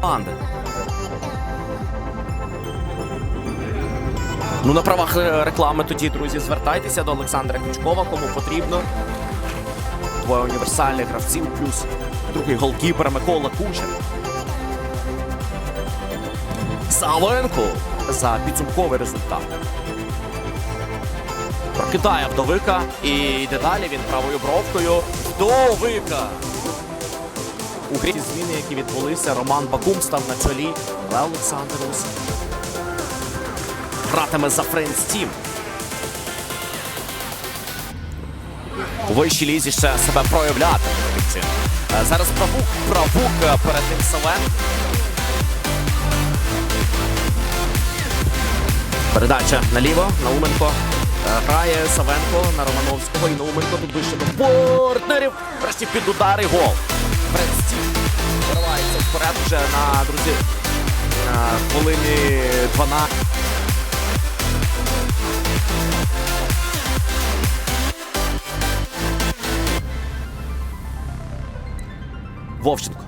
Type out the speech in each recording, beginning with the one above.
команди. Ну, на правах е, реклами тоді, друзі, звертайтеся до Олександра Ключкова, кому потрібно. Двоє універсальних гравців, плюс другий голкіпер Микола Кучер. Савенко за підсумковий результат. Прокидає вдовика і йде далі він правою бровкою. Вдовика! У грі зміни, які відбулися, Роман Бакум став на чолі, але Олександр Ус гратиме за Френдс Тім. У вищій лізі ще себе проявляти. Зараз правук, правук перед тим Савен. Передача наліво. Науменко е, грає Савенко на Романовського і Науменко тут ближче до партнерів. Врешті під удар і гол. Френсті виривається вперед вже на друзі. Хвилині 12. Вовченко.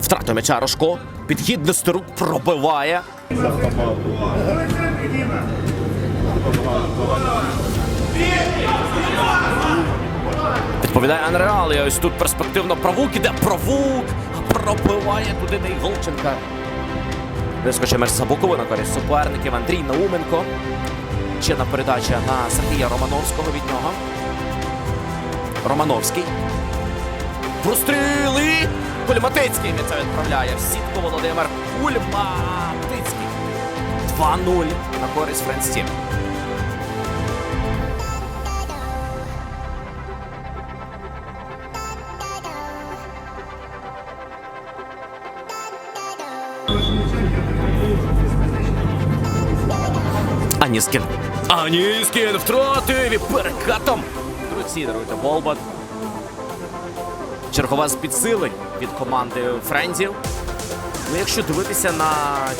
Втратив м'яча Рожко. Підхід Нестерук пробиває. Відповідає Анреал. І ось тут перспективно правук іде. Правук пробиває туди де Голченка. Вискочить меч Сабукову на користь суперників. Андрій Науменко. Ще передача на Сергія Романовського від нього. Романовський. Простріли! Кульматицький м'яця відправляє в сітку Володимир Кульматицький. 2-0 на користь Френстім. Аніскін. Аніскін втратив і перекатом. Друзі, даруйте Болбат. Чергове з підсилень від команди Френдів. Ну, якщо дивитися на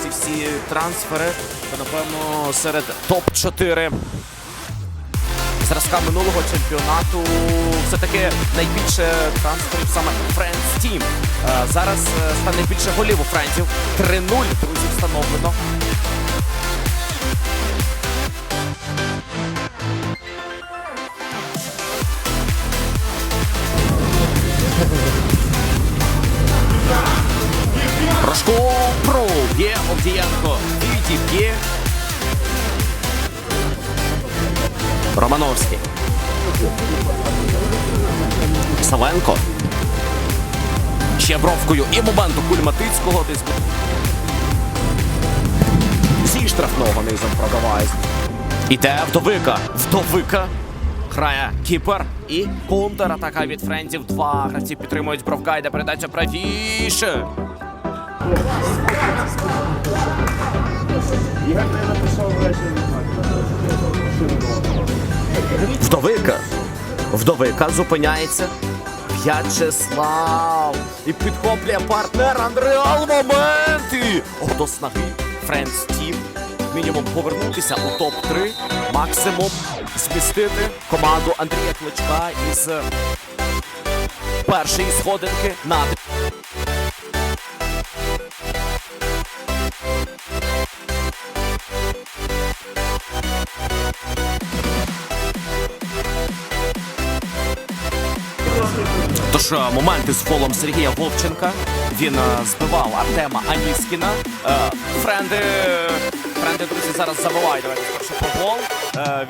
ці всі трансфери, то напевно серед топ-4 зразка минулого чемпіонату все-таки найбільше трансферів саме Friends Team. Е, Зараз е, стане більше голів у Френдів. 3-0, друзі, встановлено. Б'є Овдієнко. Відіб'є. Романовський. Савенко. Ще бровкою і моменту Кульматицького. Десь зі штрафного низом пробиває. Іде вдовика. Вдовика. Грає кіпер і контратака від френдів. Два гравці підтримують бровка. Йде передача правіше. Вдовика. Вдовика зупиняється. В'ячеслав. І підхоплює партнер Андреал моменти. О, до снаги. Френдс Тім. Мінімум повернутися у топ-3. Максимум змістити команду Андрія Кличка із першої сходинки на Тож е, моменти з фолом Сергія Вовченка. Він е, збивав Артема Аніскіна. Е, Френди, френди, друзі, зараз забивають. Давайте спершу про гол.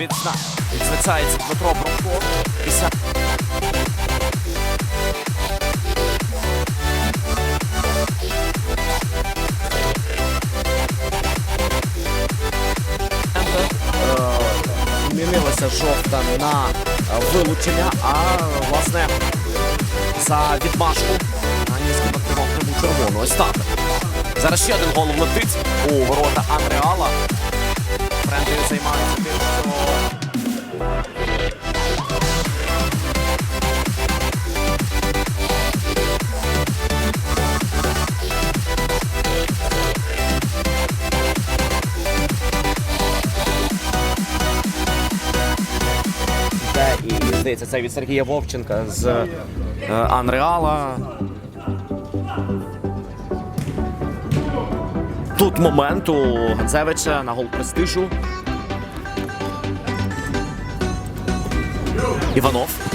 Відзна... Відзначається Дмитро Бронко. Змінилася жовта на е, вилучення, а власне за відмашку на отримав пряму червону. Ось так. Зараз ще один гол влетить у ворота Анреала. Френди займається тим, що здається, це від Сергія Вовченка з е, Анреала. Тут момент у Ганзевича на гол престижу. Іванов.